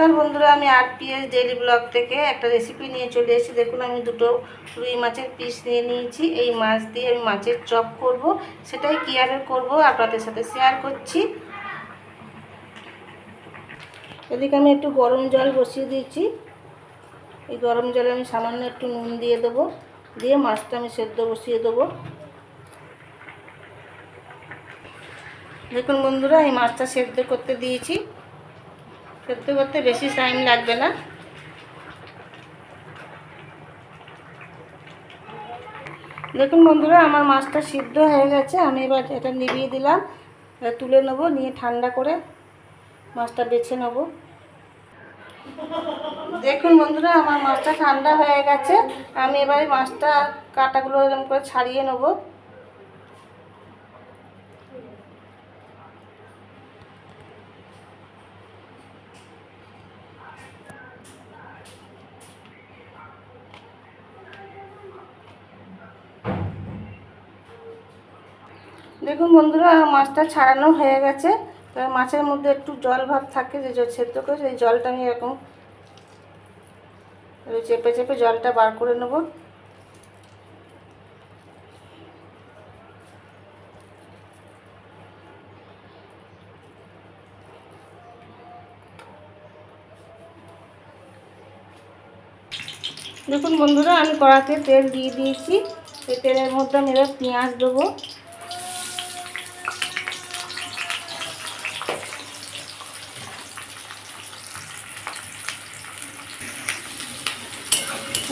নমস্কার বন্ধুরা, আমি আর পিএস ডেইলি ব্লগ থেকে একটা রেসিপি নিয়ে চলে এসেছি। দেখুন, আমি দুটো রুই মাছের পিস নিয়ে নিয়েছি। এই মাছ দিয়ে আমি মাছের চপ করব। সেটাই কীভাবে করব, আপনাদের সাথে শেয়ার করছি। এদিকে আমি একটু গরম জল বসিয়ে দিয়েছি। এই গরম জলে আমি সামান্য একটু নুন দিয়ে দেবো। দিয়ে মাছটা আমি সেদ্ধ বসিয়ে দেবো। দেখুন বন্ধুরা, এই মাছটা সেদ্ধ করতে দিয়েছি। সেদ্ধ করতে বেশি টাইম লাগবে না। দেখুন বন্ধুরা, আমার মাছটা সিদ্ধ হয়ে গেছে। আমি এবার এটা নিভিয়ে দিলাম। তুলে নেব, নিয়ে ঠান্ডা করে মাছটা বেছে নেব। দেখুন বন্ধুরা, আমার মাছটা ঠান্ডা হয়ে গেছে। আমি এবারে মাছটা কাটাগুলো এরকম করে ছাড়িয়ে নেব। দেখুন বন্ধুরা, মাছটা ছাড়ানো হয়ে গেছে। মাছের মধ্যে একটু জল ভাব থাকে, যে সেদ্ধ করে সেই জলটা আমি এরকম চেপে চেপে জলটা বার করে নেব। দেখুন বন্ধুরা, আমি কড়াতে তেল দিয়ে দিয়েছি। এই তেলের মধ্যে আমি এবার পেঁয়াজ দেবো।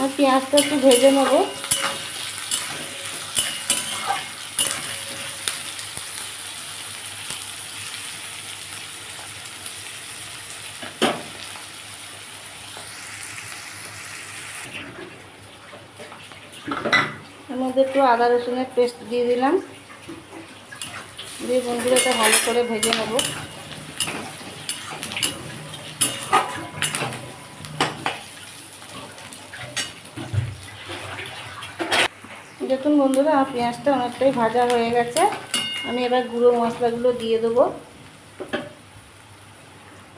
আর পেঁয়াজটা একটু ভেজে নেব। এর মধ্যে একটু আদা রসুনের পেস্ট দিয়ে দিলাম। দিয়ে বন্ধুরা ভালো করে ভেজে নেব। দেখুন বন্ধুরা আমার পেঁয়াজটা অনেকটাই ভাজা হয়ে গেছে। আমি এবার গুঁড়ো মশলাগুলো দিয়ে দেবো।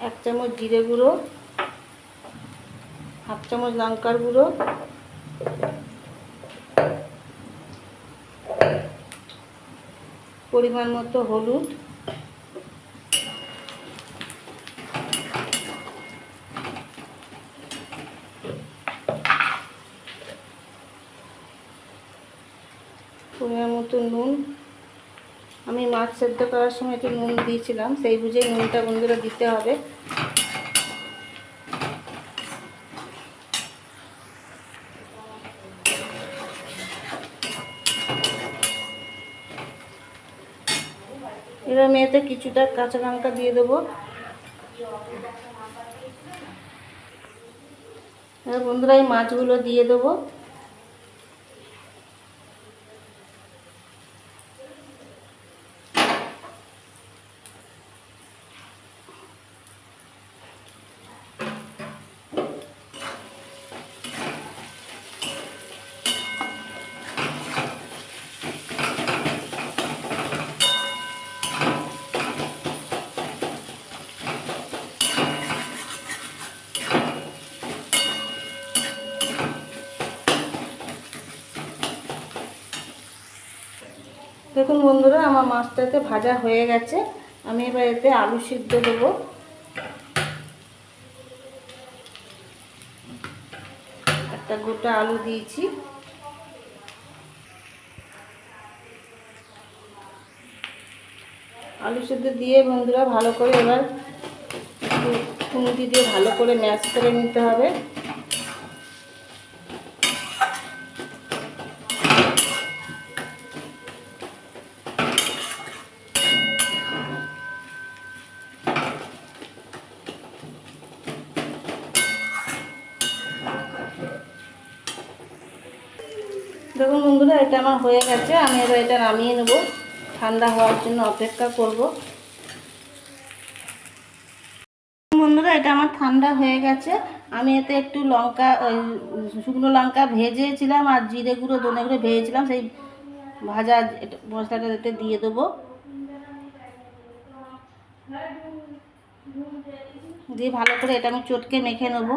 এক চামচ জিরে গুঁড়ো, হাফ চামচ লঙ্কার গুঁড়ো, পরিমাণ মতো হলুদ পরিমাণ মতো নুন। আমি মাছ সেদ্ধ করার সময় একটু নুন দিয়েছিলাম, সেই বুঝেই নুনটা বন্ধুরা দিতে হবে। এবার মেয়েতে কিছুটা কাঁচা লঙ্কা দিয়ে দেবো। বন্ধুরা এই মাছগুলো দিয়ে দেবো। দেখুন বন্ধুরা, আমার মাছটাতে ভাজা হয়ে গেছে। আমি এবার এতে আলু সিদ্ধ দেবো। একটা গোটা আলু দিয়েছি। আলু সিদ্ধ দিয়ে বন্ধুরা ভালো করে এবার একটু দিয়ে ভালো করে ম্যাশ করে নিতে হবে। দেখুন বন্ধুরা, এটা আমার হয়ে গেছে। আমি এবার এটা নামিয়ে নেব। ঠান্ডা হওয়ার জন্য অপেক্ষা করব। বন্ধুরা, এটা আমার ঠান্ডা হয়ে গেছে। আমি এতে একটু লঙ্কা শুকনো লঙ্কা ভেজেছিলাম আর জিরে গুঁড়ো, ধনে গুঁড়ো ভেজেছিলাম। সেই ভাজা মশলাটা এতে দিয়ে দেবো। দিয়ে ভালো করে এটা আমি চটকে মেখে নেব।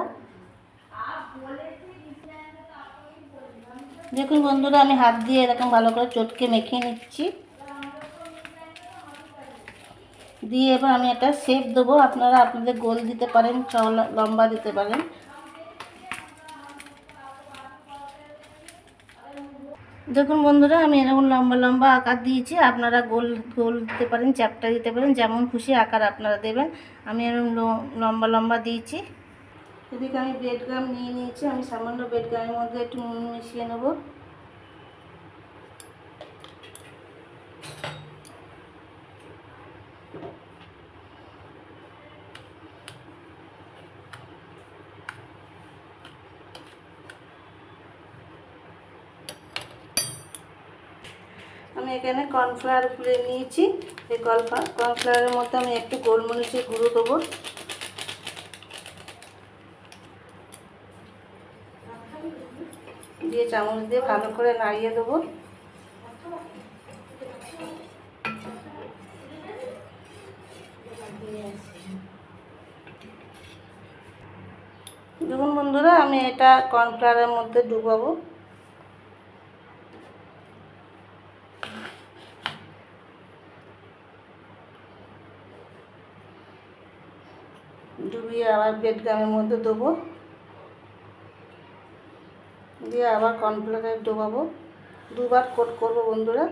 দেখুন বন্ধুরা, আমি হাত দিয়ে এরকম ভালো করে চটকে মেখে নিচ্ছি। দিয়ে এবার আমি একটা শেপ দেবো। আপনারা আপনাদের গোল দিতে পারেন লম্বা দিতে পারেন। দেখুন বন্ধুরা, আমি এরকম লম্বা লম্বা আকার দিয়েছি। আপনারা গোল গোল দিতে পারেন, চ্যাপটা দিতে পারেন। যেমন খুশি আকার আপনারা দেবেন। আমি এরকম লম্বা লম্বা দিয়েছি। এদিকে আমি বেডগ্রাম নিয়ে নিয়েছি, আমি সামান্য বেডগ্রামের মধ্যে একটু নুন মিশিয়ে নেব। আমি এখানে কর্নফ্লাওয়ার গুলে নিয়েছি, এই কর্নফ্লাওয়ারের মধ্যে আমি একটু গোলমরিচের গুঁড়ো দেবো। দিয়ে চামচ দিয়ে ভালো করে নাড়িয়ে দেবো। দেখুন বন্ধুরা, আমি এটা কর্নফ্লাওয়ারের মধ্যে ডুবাবো। ডুবিয়ে আবার বেডগ্রামের মধ্যে দেবো। দিয়ে আবার কর্নফ্লাওয়ারে ডোবাবো। দুবার কোট করব বন্ধুরা।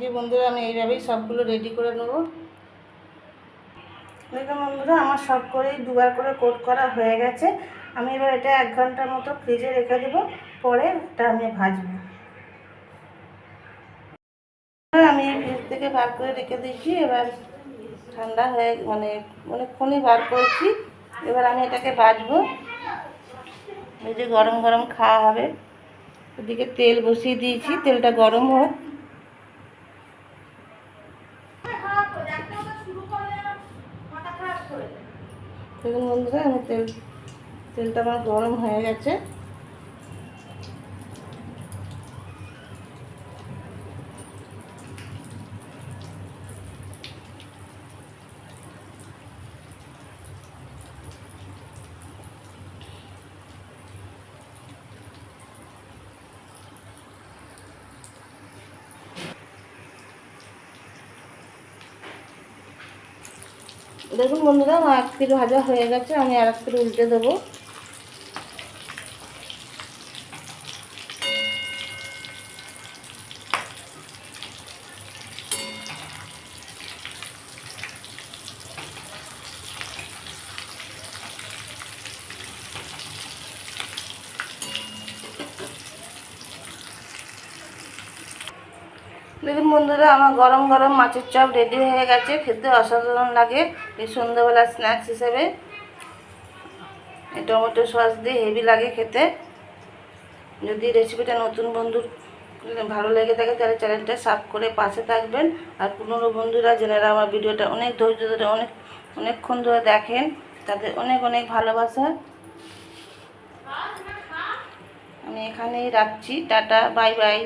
যে বন্ধুরা, আমি এইভাবেই সবগুলো রেডি করে নেব। দেখুন বন্ধুরা, আমার সব করেই দুবার করে কোট করা হয়ে গেছে। আমি এবার এটা এক ঘণ্টার মতো ফ্রিজে রেখে দেবো, পরে এটা আমি ভাজবো। আমি ফ্রিজ থেকে বার করে রেখে দিয়েছি, এবার ঠান্ডা হয়ে মানে অনেকক্ষণই বার করেছি। এবার আমি এটাকে ভাজবো। এই যে গরম গরম খাওয়া হবে ওদিকে তেল বসিয়ে দিয়েছি, তেলটা গরম হোক। দেখুন বন্ধুরা আমার তেল তেলটা আমার গরম হয়ে গেছে। দেখুন বন্ধুরা এক পিঠ ভাজা হয়ে গেছে আমি আর এক পিঠ উল্টে দেবো। দেখুন বন্ধুরা, আমার গরম গরম মাছের চপ রেডি হয়ে গেছে। খেতে অসাধারণ লাগে। এই সন্ধ্যাবেলা স্ন্যাক্স হিসেবে। টমেটো সস দিয়ে হেভি লাগে খেতে। যদি রেসিপিটা নতুন বন্ধুর ভালো লেগে থাকে, তাহলে চ্যানেলটা সাব করে পাশে থাকবেন। আর পুরনো বন্ধুরা যেনারা আমার ভিডিওটা অনেক ধৈর্য ধরে, অনেক, অনেকক্ষণ ধরে দেখেন, তাদের অনেক অনেক ভালোবাসা। আমি এখানেই রাখছি। Tata bye bye